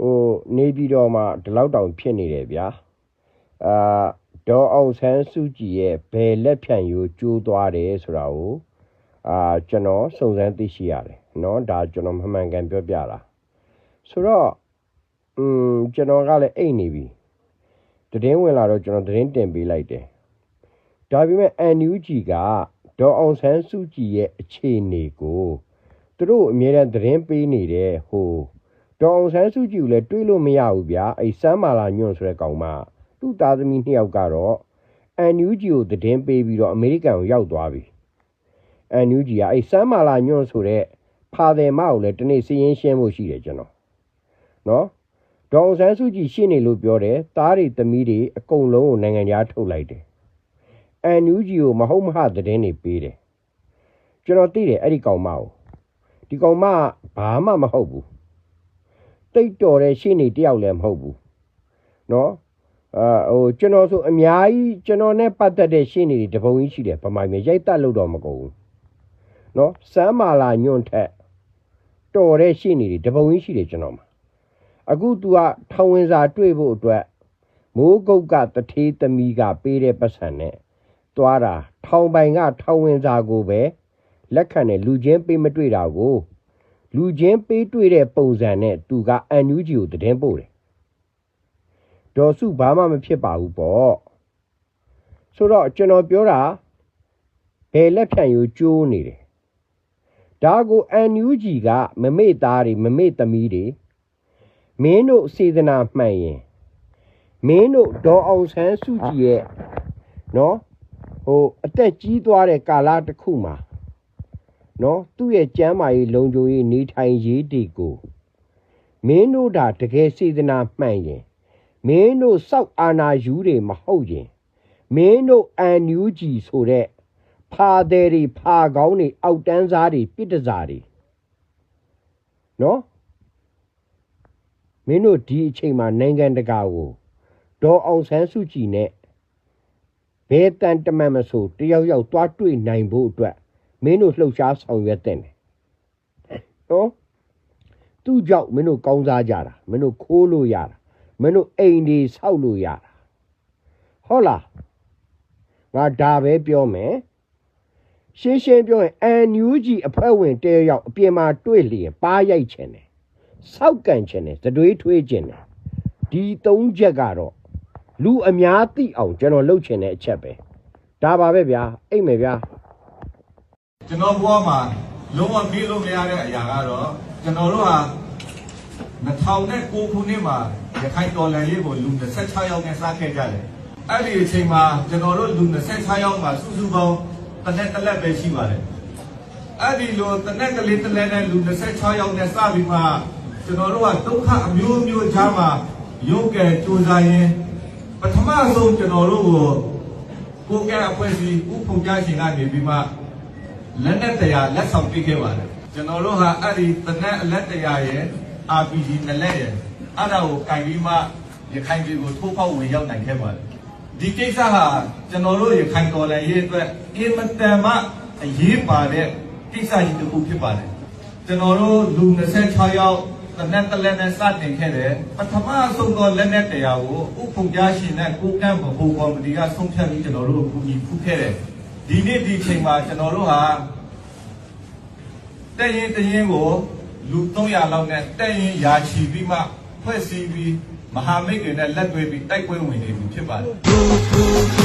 ဟိုနေပြည်တော်မှာဒီလောက်တောင်ဖြစ်နေတယ်ဗျာအာဒေါ်အောင်ဆန်းစုကြည်ရဲ့ဘယ်လက်ဖြန့်ရိုးကျိုးသွားတယ်ဆိုတာကိုအာကျွန်တော်စုံစမ်းသိရှိရတယ်เนาะဒါကျွန်တော်မှန်မှန်ကန်ပြောပြတာဆိုတော့อืมကျွန်တော်ကလည်းအိတ်နေပြီတည်င်းဝင်လာတော့ကျွန်တော်တည်င်းတင်ပေးလိုက်တယ်ဒါပေမဲ့ NUG ကဒေါ်အောင်ဆန်းစုကြည်ရဲ့အခြေအနေကိုသူတို့အမြဲတမ်းတည်င်းပေးနေတယ်ဟို ဒေါအောင်ဆန်းစုကြည်ကိုလည်းတွေးလို့မရဘူးဗျာအဲ့စမ်းမာလာညွန့်ဆိုတဲ့ကောင်မသူ့သားသမီးနှစ်ယောက်ကတော့ NUG ကိုတည်င်းပေးပြီးတော့အမေရိကန်ကိုရောက်သွားပြီ NUG ကအဲ့စမ်းမာလာညွန့်ဆိုတဲ့ဖာတယ်မကိုလည်းတနေ့စီရင်ရှင်းဖို့ရှိတယ်ကျွန်တော်နော်ဒေါအောင်ဆန်းစုကြည်ရှင်းနေလို့ပြောတယ်သားတွေသမီးတွေအကုန်လုံးကိုနိုင်ငံခြားထုတ်လိုက်တယ် NUG ကိုမဟုတ်မဟတည်င်းနေပေးတယ်ကျွန်တော်သိတယ်အဲ့ဒီကောင်မကိုဒီကောင်မကဘာမှမဟုတ်ဘူး တိတ်တော်တဲ့ရှင်းနေတယောက်လည်းမဟုတ်ဘူးเนาะအာဟိုကျွန်တော်ဆိုအများကြီးကျွန်တော်နဲ့ပတ်သက်တဲ့ရှင်းနေတွေတပုံကြီးရှိတယ်ဗမာပြည်ရိုက်တက်လို့တော့မကုန်ဘူးเนาะစမ်းမာလာညွန့်ထက်တော်တဲ့ရှင်းနေတွေတပုံကြီးရှိတယ်ကျွန်တော်မှာအခု तू ကထောင်ဝင်စာတွေ့ဖို့အတွက်မိုးကုတ်ကတထေးသမီးကပေးတဲ့ပတ်စံနဲ့သွားတာထောင်ပိုင်ကထောင်ဝင်စာကိုပဲလက်ခံတဲ့လူချင်းပေးမတွေ့တာကို လူချင်းပေးတွေ့တဲ့ပုံစံနဲ့သူက NUG ကိုတည်င်းပို့တယ်ဒေါ်စုဘာမှမဖြစ်ပါဘူးပေါ့ဆိုတော့ကျွန်တော်ပြောတာဘယ်လက်ဖြန့်ယူကျိုးနေတယ်ဒါကို NUG ကမမေ့သားတွေမမေ့သမီးတွေမင်းတို့စေတနာမှန်ရင်မင်းတို့ဒေါ်အောင်ဆန်းစုကြည်ရဲ့နော်ဟိုအသက်ကြီးသွားတဲ့ကာလတစ်ခုမှာ နော်သူ့ရဲ့ကျမ်းမာရေးလုံခြုံရေးနေထိုင်ရေးတွေကိုမင်းတို့ဒါတကယ်စေတနာမှန်ရင်မင်းတို့စောက်အာနာယူတွေမဟုတ်ရင်မင်းတို့အန်ယူဂျီဆိုတဲ့ဖာသည်တွေဖာကောင်းတွေအောက်တန်းစားတွေပြစ်တစားတွေနော်မင်းတို့ဒီအချိန်မှာနိုင်ငံတကာကိုဒေါ်အောင်ဆန်းစုကြည်နဲ့ဘဲတန်တမန်မဆိုတယောက်ယောက်သွားတွေ့နိုင်ဖို့အတွက် မင်းတို့လှုပ်ရှားဆောင်ရွက်တဲ့တယ်နော်သူ့ကြောင့်မင်းတို့ကောင်းစားကြတာမင်းတို့ခိုးလို့ရတာမင်းတို့အိမ်တွေဆောက်လို့ရတာဟုတ်လားငါဒါပဲပြောမယ်ရှင်းရှင်းပြောရင်အန်ယူဂျီအဖွဲ့ဝင်တဲရောက်အပြင်မှာတွေ့လျင်ပါရိုက်ချင်တယ်စောက်ကန်ချင်တယ်သတွေးထွေးချင်တယ်ဒီသုံးချက်ကတော့လူအများသိအောင်ကျွန်တော်လုပ်ချင်တဲ့အချက်ပဲဒါပါပဲဗျာအိတ်မယ်ဗျာ ကျွန်တော်ဘဝမှာလုံးဝမေ့လို့မရတဲ့အရာကတော့ကျွန်တော်တို့ဟာ2009ခုနှစ်မှာရခိုင်တော်လှန်ရေးကိုလူ26ယောက်နဲ့စခဲ့ကြတယ်။အဲ့ဒီအချိန်မှာကျွန်တော်တို့လူ26ယောက်မှာစုစုပေါင်းတစ်လက်တစ်လက်ပဲရှိပါတယ်။အဲ့ဒီလိုတစ်လက်တစ်လက်တစ်လက်နဲ့လူ26ယောက်နဲ့စပြီးမှကျွန်တော်တို့ကဒုက္ခအမျိုးမျိုးကြားမှာရုပ်ကဲစူးစမ်းရင်ပထမဆုံးကျွန်တော်တို့ကိုကိုယ်ကဲအဖွဲ့အစည်းဥပုံကြရှင်ကနေပြီးမှ လက်နဲ့တရားလက်ဆောင်ပေးခဲ့ပါတယ်ကျွန်တော်တို့ဟာအဲ့ဒီတနက်အလက်တရားရဲ့ RPG နဲ့လက်ရဲ့အဲ့ဒါကိုကင်ပြီးမှရခိုင်ပြည်ကိုထိုးပေါက်ဝင်ရောက်နိုင်ခဲ့ပါတယ်ဒီကိစ္စဟာကျွန်တော်တို့ရခိုင်တော်လှန်ရေးအတွက်အင်မတန်မှအရေးပါတဲ့ကိစ္စကြီးတစ်ခုဖြစ်ပါတယ်ကျွန်တော်တို့လူ26ယောက်တနက်တလက်နဲ့စတင်ခဲ့တယ်ပထမဆုံးသောလက်နဲ့တရားကိုဥပုံကြားရှင်နဲ့ကိုကန့်ဗဟိုကော်မတီကဆုံးဖြတ်ပြီးကျွန်တော်တို့ကိုကူညီဖူးခဲ့တယ် ဒီနေ့ဒီချိန်မှာကျွန်တော်တို့ဟာတက်ရင်တရင်ကိုလူ300လောက်နဲ့တက်ရင်ယာချီပြီးမှဖွဲ့စည်းပြီးမဟာမိတ်တွေနဲ့လက်တွဲပြီးတိုက်ပွဲဝင်နေပြီဖြစ်ပါတယ်